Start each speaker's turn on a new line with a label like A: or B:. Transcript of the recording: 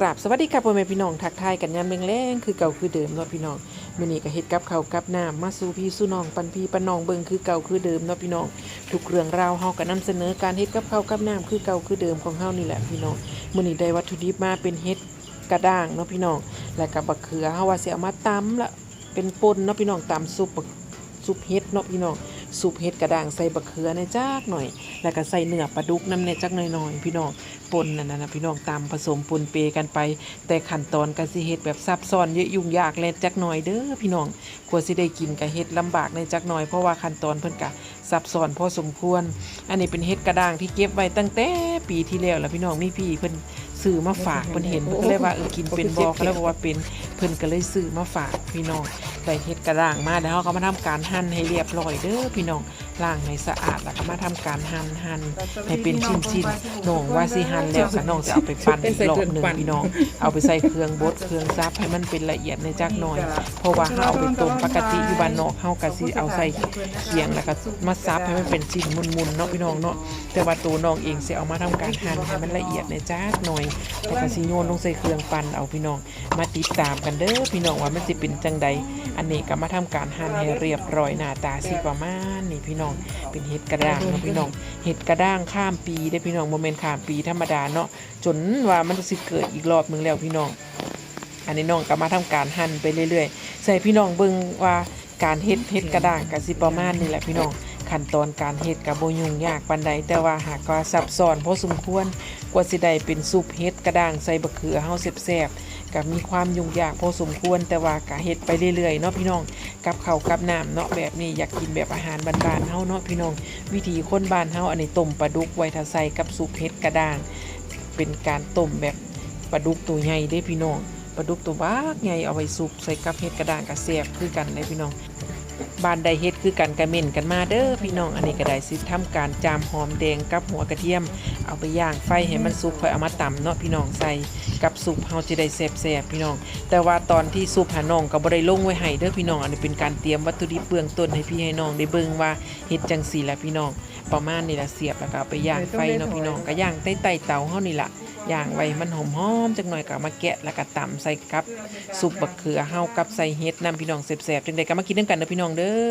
A: กราบสวัสดีครับพ่อแม่พี่น้องทักทายกันยามแรงๆคือเก่าคือเดิมเนาะพี่น้องมื้อนี้ก็เฮ็ดกับข้าวกับน้ำมาสู่พี่สู่น้องปันพี่ปันน้องเบิ่งคือเก่าคือเดิมเนาะพี่น้องทุกเรื่องราวเฮาก็นำเสนอการเฮ็ดกับข้าวกับน้ำคือเก่าคือเดิมของเฮานี่แหละพี่น้องมื้อนี้ได้วัตถุดิบมาเป็นเฮ็ดกระด้างเนาะพี่น้องและก็บักเขือเฮาว่าสิเอามาตำละเป็นป่นเนาะพี่น้องตำซุปซุปเฮ็ดเนาะพี่น้อง ซุปเฮ็ดกระด้างใส่บักเขือในจักหน่อย แล้วก็ใส่เนื้อปลาดุกน้ำในจักหน่อยๆพี่น้องปนนั่นนะพี่น้องตามผสมปนเปกันไป แต่ขั้นตอนก็สิเฮ็ดแบบซับซ้อนเยอะยุ่งยากแลจักหน่อยเด้อพี่น้องกว่าสิได้กินก็เฮ็ดลำบากในจักหน่อยเพราะว่าขั้นตอนเพิ่นก็ซับซ้อนพอสมควร อันนี้เป็นเฮ็ดกระด้างที่เก็บไว้ตั้งแต่ปีที่แล้วแล้วพี่น้องมีพี่เพิ่นซื้อมาฝากเพิ่นเห็นเพิ่นก็เลยว่าเออกินเป็นบ่เขาเลยบอกว่าเป็นเพิ่นก็เลยซื้อมาฝากพี่น้อง ใส่เห็ดกระด้างมาแล้วเขาก็มาทำการหั่นให้เรียบร้อยเด้อพี่น้อง ล้างให้สะอาดแล้วก็มาทำการหั่นหั่นให้เป็นชิ้นๆน้องว่าสิหั่นแล้วก็น้องจะเอาไปปั่นอีกรอบหนึงพี่น้อง เอาไปใส่เครื่องบดเครื่องซับให้มันเป็นละเอียดในจักหน่อย เพราะว่าเฮาเอาไปต้มปกติอยู่บ้านนอกเฮาก็สิเอาใส่เคียงแล้วก็มาซับให้มันเป็นชิ้นมุนๆเนาะพี่น้องเนาะแต่ว่าตัวน้องเองสิเอามาทำการหั่นให้มันละเอียดในจักหน่อยแล้วก็สิโยนลงใส่เครื่องปั่นเอาพี่น้อง มาติดตามกันเด้อพี่น้องว่ามันสิเป็นจังใดอันนี้ก็มาทำการหั่นให้เรียบร้อยหน้าตาสิประมาณนี่พี่น้องเป็นเห็ดกระด้างเนาะพี่น้อง เห็ดกระด้างข้ามปีได้พี่น้องโมเมนต์ข้ามปีธรรมดาเนาะ จนว่ามันจะสิเกิดอีกรอบหนึงแล้วพี่น้อง อันนี้น้องก็มาทำการหั่นไปเรื่อยๆ ใส่พี่น้องเบิ่งว่าการเห็ดเห็ดกระด้างก็สิประมาณนี่แหละพี่น้อง ขั้นตอนการเฮ็ดก็บ่ยุ่งยากปานใดแต่ว่าหากว่าซับซ้อนพอสมควรกว่าสิได้เป็นซุปเฮ็ดกระด้างใส่บะเขือเฮาแซ่บๆก็มีความยุ่งยากพอสมควรแต่ว่าก็เฮ็ดไปเรื่อยๆเนาะพี่น้องกับข้าวกับน้ำเนาะแบบนี้อยากกินแบบอาหารบ้านๆเฮาเนาะพี่น้อง วิธีคนบ้านเฮาอันนี้ต้มปลาดุกไว้ถ้าใส่กับซุปเฮ็ดกระด้าง เป็นการต้มแบบปลาดุกตัวใหญ่เด้พี่น้องปลาดุกตัวบากใหญ่เอาไว้ซุปใส่กับเห็ดกระด้างกระแซบคือกันเลยพี่น้อง บ้านใดเฮ็ดคือกันกระเม่นกันมาเด้อพี่น้องอันนี้ก็ได้สิทำการจามหอมแดงกับหัวกระเทียม เอาไปย่างไฟให้มันสุกค่อยเอามาตำเนาะพี่น้องใส่กับซุปเฮาจะได้แซ่บๆพี่น้อง แต่ว่าตอนที่ซุปหาน้องก็บ่ได้ลงไว้ให้เด้อพี่น้องอันนี้เป็นการเตรียมวัตถุดิบเบื้องต้นให้พี่ให้น้องได้เบิ่งว่าเฮ็ดจังซี่แหละพี่น้อง ประมาณนี้ละเสียบแล้วก็เอาไปย่างไฟเนาะพี่น้องก็ย่างใต้ใต้เตาเฮานี่ล่ะ อย่างไว้มันหอมๆจังหน่อยก็มาแกะแล้วก็ตำใส่กับซุปบักเขือเฮากับใส่เฮ็ดนํพี่น้องแซ่บๆจังได๋ก็มากินนำกันเด้อพี่น้องเด้อ